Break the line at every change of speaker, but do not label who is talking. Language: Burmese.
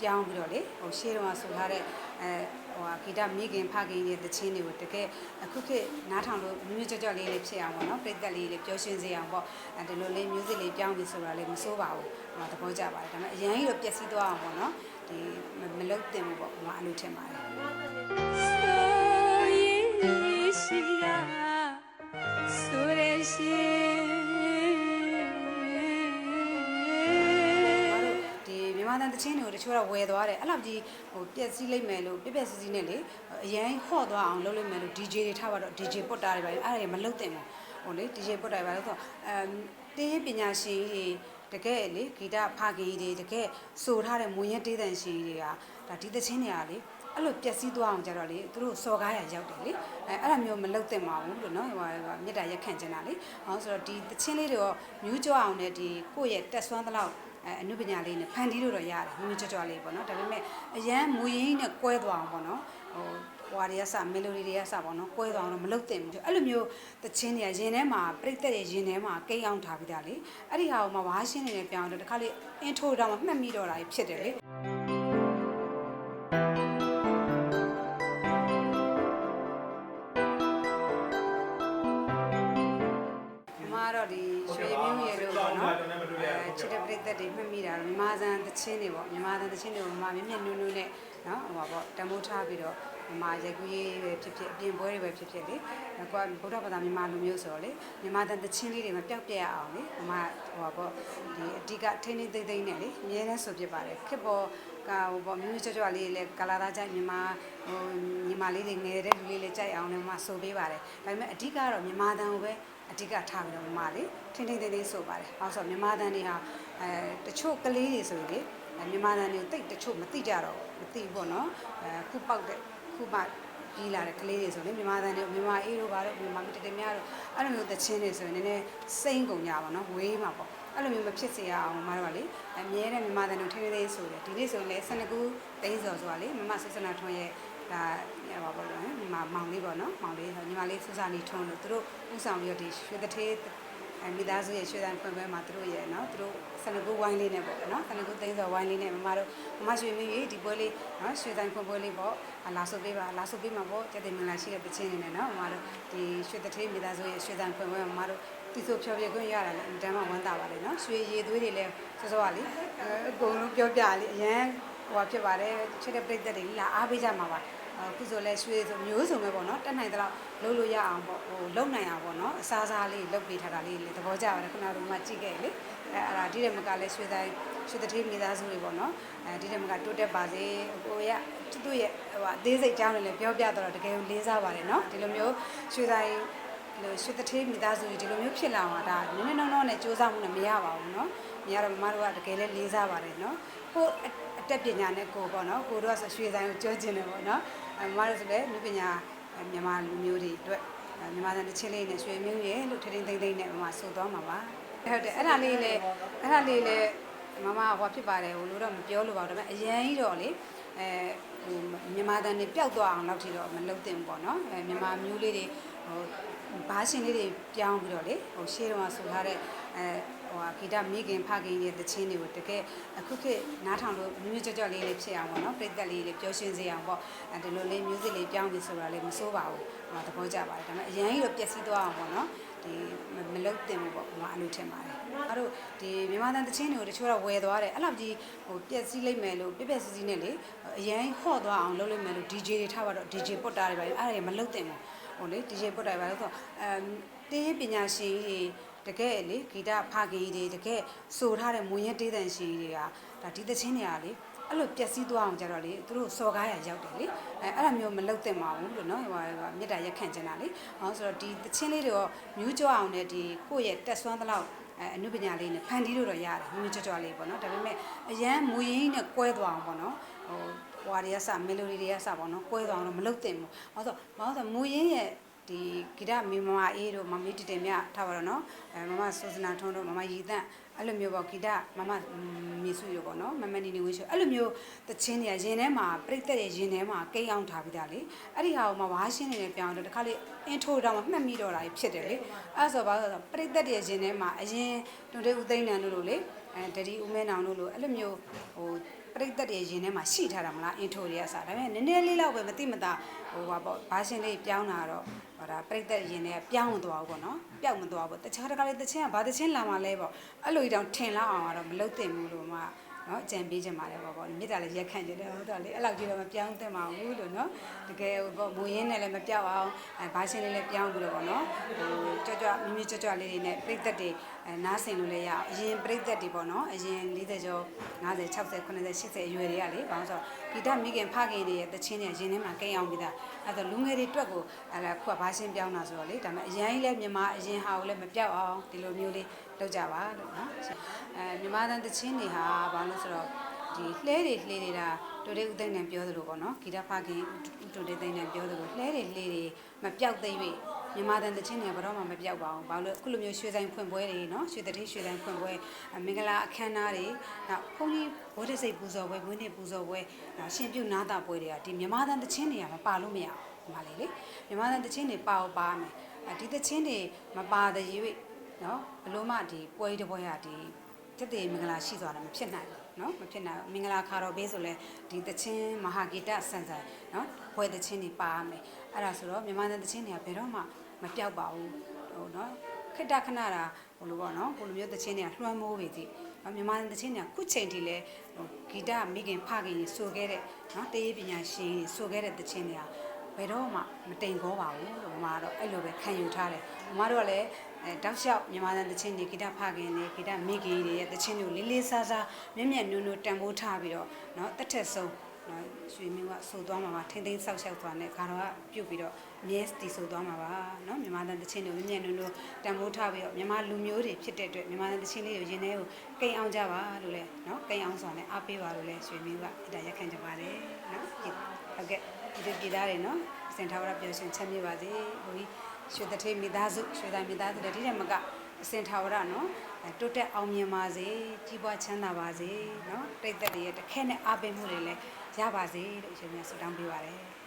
ပြောင်းပြီးတော့လေဟိုရှေးတုန်းကဆိုထားတဲ့အဲဟိုဟာဂီတမိခင်ဖခင်ရဲ့တခြင်းတွေကိုတကယ်အခုခေတ်နားထောင်လို့မြွမြွကြော့ကြော့လေးလေးဖြစ်အောင်ပေါ့နော်ပြိသက်လေးလေးပျော်ရွှင်စေအောင်ပေါ့အဲဒီလိုလေး music လေးပြောင်းပြီးဆိုတာလေးမစိုးပါဘူးဟိုသဘောကျပါတယ်ဒါပေမဲ့အရင်ကြီးတော့ပျက်စီးသွားအောင်ပေါ့နော်ဒီမလုတ်တင်ဘူးပေါ့ဟိုမှာအဲ့လိုထင်ပါတယ်
ဆိုရ
မြန်မာတန်တချင်းတွေကိုတချို့တော့ဝယ်သွားတယ်အဲ့လောက်ကြီးဟိုပြက်စီးလိုက်မယ်လို့ပြက်ပြက်စီးစီးနဲ့လေအရင်ဟော့သွားအောင်လုပ်လိုက်မယ်လို့ DJ တွေထားပါတော့ DJ ပုတ်တာတွေပါအဲ့ဒါတွေမလုပ်သင့်ဘူးဟိုလေ DJ ပုတ်တာတွေပါလို့ဆိုတော့အမ်တင်းရေးပညာရှင်ကြီးတွေတကယ်လေဂီတဖခင်ကြီးတွေတကယ်ဆိုထားတဲ့မွန်ရက်တေးတန်ရှင်ကြီးတွေကဒါဒီတချင်းတွေကလေအဲ့လိုပျက်စီးသွားအောင်ကြတော့လေသူတို့စော်ကားရရောက်တယ်လေအဲအဲ့လိုမျိုးမလုပ်သင့်ပါဘူးလို့နော်ဟိုဟာမြတ်တာရက်ခန့်ချင်တာလေဟောဆိုတော့ဒီတချင်းလေးတွေရောမြူးကြွအောင်နဲ့ဒီကိုယ့်ရဲ့တက်ဆွမ်းသလောက် အဲအနုပညာလေးနဲ့ဖန်တီးလို့တော့ရတယ်မြူးကြွကြွလေးပေါ့နော်ဒါပေမဲ့အရန်မူရင်းနဲ့ကွဲသွားအောင်ပေါ့နော်ဟိုဟွာတွေကစမယ်လိုဒီတွေကစပေါ့နော်ကွဲသွားအောင်တော့မလုပ်သင့်ဘူးအဲ့လိုမျိုးတချင်းတွေကရင်ထဲမှာပြိသက်ရဲ့ရင်ထဲမှာကိန်းအောင်ထားပြီးသားလေအဲ့ဒီဟာကိုမှဝါရှင်းနေနေပြောင်းတော့တခါလေအင်ထိုတောင်မှမှတ်မိတော့တာဖြစ်တယ်လေ သက်တွေမှတ်မိတာတော့မြမဇန်တချင်းတွေပေါ့မြမဇန်တချင်းတွေကိုမြမမြင့်မြင့်နုံနုံနဲ့နော်ဟိုပါပေါ့တမိုးထားပြီးတော့မြမရက်ကူးရေးပဲဖြစ်ဖြစ်အပြင်ပွဲတွေပဲဖြစ်ဖြစ်လေကွာဗုဒ္ဓဘာသာမြမလူမျိုးဆိုတော့လေမြမဇန်တချင်းလေးတွေမပြောက်ပြက်အောင်လေမြမဟိုပါပေါ့ဒီအဓိကထိန်းထိန်းသိမ့်သိမ့်နဲ့လေအများနဲ့ဆိုဖြစ်ပါတယ်ခက်ပေါ်ကဟိုပေါ့မြမျိုးကြွကြွလေးလေကလာသားကြိုက်မြမဟိုညီမလေးတွေငယ်တဲ့လူလေးလေးကြိုက်အောင်လည်းမဆိုပေးပါတယ်ဒါပေမဲ့အဓိကတော့မြမတန်ကိုပဲ အဓိကထားပြီးတော့မြမလေးထိန်းထိန်းသိမ့်သိမ့်ဆိုပါတယ်ဟောဆိုမြမတန်တွေဟာအဲတချို့ကလေးတွေဆိုရင်လေမြန်မာတန်တွေကိုတိတ်တချို့မသိကြတော့မသိဘူးပေါ့နော်အဲခုပေါက်တဲ့ခုမှကြီးလာတဲ့ကလေးတွေဆိုရင်မြန်မာတန်တွေမြန်မာအေးတို့ဘာလို့မြန်မာမတတများတို့အဲ့လိုမျိုးတချင်းတွေဆိုရင်နည်းနည်းစိမ့်ကုန်ကြပါတော့ဝေးမှာပေါ့အဲ့လိုမျိုးမဖြစ်စေရအောင်မမတို့ကလေအမြဲတမ်းမြန်မာတန်တွေထိန်းသိမ်းဆိုတယ်ဒီနေ့ဆိုရင်လေ12ခုသိန်းစော်ဆိုတာလေမမဆုစနာထွန်းရဲ့ ဒါဟောပါတော့ညီမမောင်လေးပေါ့နော်မောင်လေးညီမလေးစူစာနီထွန်းလို့သူတို့ဥဆောင်ပြီးတော့ဒီရွှေတထေးအဲမိသားစုရဲ့ရွှေတန်ဖွင့်ပွဲမှာသူတို့ရဲ့နော်သူတို့ဆနကူဝိုင်းလေးနဲ့ပေါ့နော်ဆနကူသိန်းစော်ဝိုင်းလေးနဲ့မမတို့မမရွှေမင်းကြီးဒီပွဲလေးနော်ရွှေတန်ဖွင့်ပွဲလေးပေါ့လာဆိုပေးပါလာဆိုပေးမှာပေါ့ကျက်တင်မင်္ဂလာရှိတဲ့ပချင်းနေနဲ့နော်မမတို့ဒီရွှေတထေးမိသားစုရဲ့ရွှေတန်ဖွင့်ပွဲမှာမမတို့ဒီဆိုဖြောပြခွင့်ရတာလည်းအင်တန်မှဝမ်းသာပါလေနော်ရွှေရည်သွေးတွေလည်းစောစောကလေအကုန်လုံးပြောပြလေအရန်ဟိုဖြစ်ပါတယ်ချစ်တဲ့ပြိတ္တတွေလာအားပေးကြမှာပါ အခုဆိုလဲရွှေဆိုမျိုးစုံပဲပေါ့နော်တက်နိုင်တဲ့လောက်လုပ်လို့ရအောင်ပေါ့ဟိုလုံနိုင်အောင်ပေါ့နော်အစားစားလေးလုပ်ပေးထားတာလေးလေသဘောကျပါတယ်ခုနကမှကြည့်ခဲ့လေအဲအဲ့ဒါဒီတဲ့မကလဲရွှေတိုင်းရွှေတထေးမိသားစုတွေပေါ့နော်အဲဒီတဲ့မကတိုးတက်ပါစေကိုရသူ့ရဲ့ဟိုအသေးစိတ်ကြောင်းလည်းပြောပြတော့တကယ်ကိုလေးစားပါတယ်နော်ဒီလိုမျိုးရွှေတိုင်းလို့ရွှေတထေးမိသားစုတွေဒီလိုမျိုးဖြစ်လာအောင်ဒါနည်းနည်းနောနောနဲ့စူးစမ်းမှုနဲ့မရပါဘူးနော်မရတော့မမတို့ကတကယ်လည်းလေးစားပါတယ်နော်ကိုအတက်ပညာနဲ့ကိုပေါ့နော်ကိုတို့ကဆိုရွှေဆိုင်ကိုကြောကျင်တယ်ပေါ့နော်အဲ မမတို့ဆိုလည်းမြပညာမြန်မာလူမျိုးတွေအတွက်မြန်မာတန်တစ်ချင်းလေးနဲ့ရွှေမျိုးရဲ့လို့ထထင်းသိမ့်သိမ့်နဲ့မမဆိုသွားမှာပါဟုတ်တယ်အဲ့ဒါလေးလေအဲ့ဒါလေးလေမမဟောဖြစ်ပါတယ်ဟိုလို့တော့မပြောလို့ပါဘူးဒါပေမဲ့အရင်ကြီးတော့လေအဲဟိုမြန်မာတန်တွေပျောက်သွားအောင်လောက်ထိတော့မလုပ်သင့်ဘူးပေါ့နော်အဲမြန်မာမျိုးလေးတွေဟိုဘားရှင်လေးတွေပြောင်းပြီးတော့လေဟိုရှေးတုန်းကဆိုထားတဲ့အဲ ဟိုဟာဂီတမိခင်ဖခင်ရဲ့တခြင်းတွေကိုတကယ်အခုခေတ်နားထောင်လို့မြူးကြွကြွလေးလေးဖြစ်အောင်ပေါ့နော်ပြိသက်လေးလေးပျော်ရွှင်စေအောင်ပေါ့အဲဒီလိုလေး music လေးပြောင်းပြီးဆိုတာလေးမစိုးပါဘူးဟိုသဘောကျပါတယ်ဒါပေမဲ့အရင်ကြီးတော့ပျက်စီးသွားအောင်ပေါ့နော်ဒီမလုတ်တင်ဘူးပေါ့ဟိုမှာအဲ့လိုထင်ပါတယ်အဲ့တို့ဒီမြန်မာတန်တချင်းတွေကိုတချို့တော့ဝယ်သွားတယ်အဲ့လောက်ကြီးဟိုပျက်စီးလိုက်မယ်လို့ပြက်ပြက်စီးစီးနဲ့လေအရင်ဟော့သွားအောင်လုပ်လိုက်မယ်လို့ DJ တွေထားပါတော့ DJ ပုတ်တာတွေပါအဲ့ဒါတွေမလုတ်တင်ဘူးဟိုလေ DJ ပုတ်တာတွေပါလို့ဆိုတော့အမ်တင်းရေးပညာရှင်ကြီးတွေ တကယ်လေဂီတဖခင်ကြီးတွေတကယ်ဆိုထားတဲ့မွန်ရက်တေးတန်ရှင်ကြီးတွေကဒါဒီသချင်းတွေကလေအဲ့လိုပျက်စီးသွားအောင်ကြတော့လေသူတို့စော်ကားရရောက်တယ်လေအဲအဲ့လိုမျိုးမလုပ်သင့်ပါဘူးလို့နော်ဟိုဟာမြတ်တာရက်ခန့်ချင်တာလေဟောဆိုတော့ဒီသချင်းလေးတွေရောမြူးကြွအောင်နဲ့ဒီကိုယ့်ရဲ့တက်ဆွမ်းသလောက်အဲအနုပညာလေးနဲ့ဖန်တီးလို့တော့ရတယ်မြူးကြွကြွလေးပေါ့နော်ဒါပေမဲ့အရန်မူရင်းနဲ့ကွဲသွားအောင်ပေါ့နော်ဟိုဟွာတွေကစမယ်လိုဒီတွေကစပေါ့နော်ကွဲသွားအောင်တော့မလုပ်သင့်ဘူးဟောဆိုဘာလို့ဆိုမူရင်းရဲ့ ဒီဂီတမီမမအေးတို့မမီတီတင်မြထားပါတော့နော်အဲမမဆိုစနာထွန်းတို့မမရီတန့်အဲ့လိုမျိုးပေါ့ဂီတမမမီစုရပေါ့နော်မမနီနေဝင်းရှိအဲ့လိုမျိုးတချင်းတွေကရင်ထဲမှာပြိသက်ရဲ့ရင်ထဲမှာကိန်းအောင်ထားပြီးသားလေအဲ့ဒီဟာကိုမှဝါရှင်းနေတယ်ပြောင်းတော့တခါလေအင်ထိုတောင်မှမှတ်မိတော့တာဖြစ်တယ်လေအဲ့ဆိုဘာလို့ဆိုပြိသက်ရဲ့ရင်ထဲမှာအရင်တွန်တေးဦးသိန်းနန်တို့လိုလေအဲတတိဦးမဲနောင်တို့လိုအဲ့လိုမျိုးဟို ပြိသက်တွေရင်ထဲမှာရှိထားတာမလားအင်ထိုတွေကစားဒါပေမဲ့နည်းနည်းလေးလောက်ပဲမသိမသာဟိုပါပေါ့ဘာရှင်လေးပြောင်းတာတော့ဟောဒါပြိသက်ရင်ထဲပြောင်းမသွားဘူးပေါ့နော်ပျောက်မသွားဘူးတခြားတကားလေးတချင်းကဘာတချင်းလာမှလဲပေါ့အဲ့လိုကြီးတောင်ထင်လောက်အောင်ကတော့မလုပ်သင့်ဘူးလို့မှနော်အကြံပေးချင်ပါတယ်ပေါ့ပေါ့မြစ်တာလည်းရက်ခန့်ကြတယ်ဟုတ်တော့လေအဲ့လောက်ကြီးတော့မပြောင်းသင့်ပါဘူးလို့နော်တကယ်ဟိုပေါ့မူရင်းနဲ့လည်းမပြောက်အောင်အဲဘာရှင်လေးလည်းပြောင်းပြီးတော့ပေါ့နော်ဟိုကြွကြွမိမိကြွကြွလေးတွေနဲ့ပြိသက်တွေ အဲနားဆင်လို့လည်းရအောင်အရင်ပြိသက်တွေပေါ့နော်အရင်40ကျော်50 60 80 80အရွယ်တွေကလေဘာလို့ဆိုတော့ဂီတမိခင်ဖခင်တွေရဲ့တချင်းတွေရင်ထဲမှာကိန်းအောင်ပြီးသားအဲ့တော့လူငယ်တွေအတွက်ကိုအဲ့ဒါခုကဘာရှင်ပြောင်းတာဆိုတော့လေဒါပေမဲ့အရင်ကြီးလည်းမြန်မာအရင်ဟာကိုလည်းမပြောက်အောင်ဒီလိုမျိုးလေးလုပ်ကြပါလို့နော်အဲမြန်မာတန်တချင်းတွေဟာဘာလို့ဆိုတော့ဒီလှဲတွေလှဲနေတာတို့တဲ့ဥသိမ့်နဲ့ပြောသလိုပေါ့နော်ဂီတဖခင်တို့တဲ့သိမ့်နဲ့ပြောသလိုလှဲတွေလှဲတွေမပြောက်သိ မ့်၍မြန်မာတန်တချင်းတွေကဘယ်တော့မှမပြောက်ပါဘူးဘာလို့လဲအခုလိုမျိုးရွှေဆိုင်ဖွင့်ပွဲတွေနော်ရွှေတတိရွှေဆိုင်ဖွင့်ပွဲအမင်္ဂလာအခမ်းအနားတွေနောက်ဘုန်းကြီးဘုဒ္ဓစိတ်ပူဇော်ပွဲဘုန်းကြီးပူဇော်ပွဲနောက်ရှင်ပြုနာတာပွဲတွေကဒီမြန်မာတန်တချင်းတွေကမပါလို့မရဘူးဒီမှာလေလေမြန်မာတန်တချင်းတွေပါအောင်ပါမယ်အဲဒီတချင်းတွေမပါတဲ့ရွေ့နော်ဘလို့မှဒီပွဲတစ်ပွဲဟာဒီတက်တဲ့မင်္ဂလာရှိသွားတာမဖြစ်နိုင်ဘူးနော်မဖြစ်နိုင်ဘူးမင်္ဂလာခါတော်ဘေးဆိုလဲဒီတချင်းမဟာဂီတဆန်ဆန်နော်ပွဲတချင်းတွေပါရမယ်အဲ့ဒါဆိုတော့မြန်မာတန်တချင်းတွေကဘယ်တော့မှ မပြောက်ပါဘူးဟိုနော်ခိတ္တခဏတာဟိုလိုပေါ့နော်ဟိုလိုမျိုးတချင်းတွေကလွှမ်းမိုးပေသည်မြန်မာတန်တချင်းတွေကခုချိန်ထိလဲဟိုဂီတမိခင်ဖခင်ကြီးဆိုခဲ့တဲ့နော်တေးရေးပညာရှင်ကြီးဆိုခဲ့တဲ့တချင်းတွေကဘယ်တော့မှမတိမ်ခေါပါဘူးလို့မမကတော့အဲ့လိုပဲခံယူထားတယ်မမတို့ကလည်းအဲတောက်လျှောက်မြန်မာတန်တချင်းတွေဂီတဖခင်တွေဂီတမိခင်တွေရဲ့တချင်းတွေကိုလေးလေးစားစားမြက်မြက်နုံနုံတန်ဖိုးထားပြီးတော့နော်တက်ထက်ဆုံး နော်ရွှေမင်းကဆိုသွားမှာပါထိမ့်သိမ်းဆောက်ရှောက်သွားနဲ့ခါတော့ကပြုတ်ပြီးတော့အမြဲတီဆိုသွားမှာပါနော်မြန်မာတန်တချင်းတွေမြက်မြက်နုံနုံတန်ဖိုးထားပြီးတော့မြန်မာလူမျိုးတွေဖြစ်တဲ့အတွက်မြန်မာတန်တချင်းလေးကိုရင်ထဲကိုကိန်အောင်ကြပါလို့လဲနော်ကိန်အောင်ဆိုတာနဲ့အားပေးပါလို့လဲရွှေမင်းကအဲ့ဒါရက်ခံကြပါတယ်နော်ဟုတ်ကဲ့ဒီလိုပြည်သားတွေနော်စင်ထာဝရပြောရှင်ချမ်းမြေ့ပါစေဘုရားရွှေတထေးမိသားစုရွှေတိုင်းမိသားစုတွေဒီထက်မကအစင်ထာဝရနော်အဲတိုးတက်အောင်မြင်ပါစေကြီးပွားချမ်းသာပါစေနော်တိတ်သက်တွေရဲ့တခဲနဲ့အားပေးမှုတွေလည်း ရပါစေလို့ရှင်မြတ်ဆုတောင်းပေးပါတယ်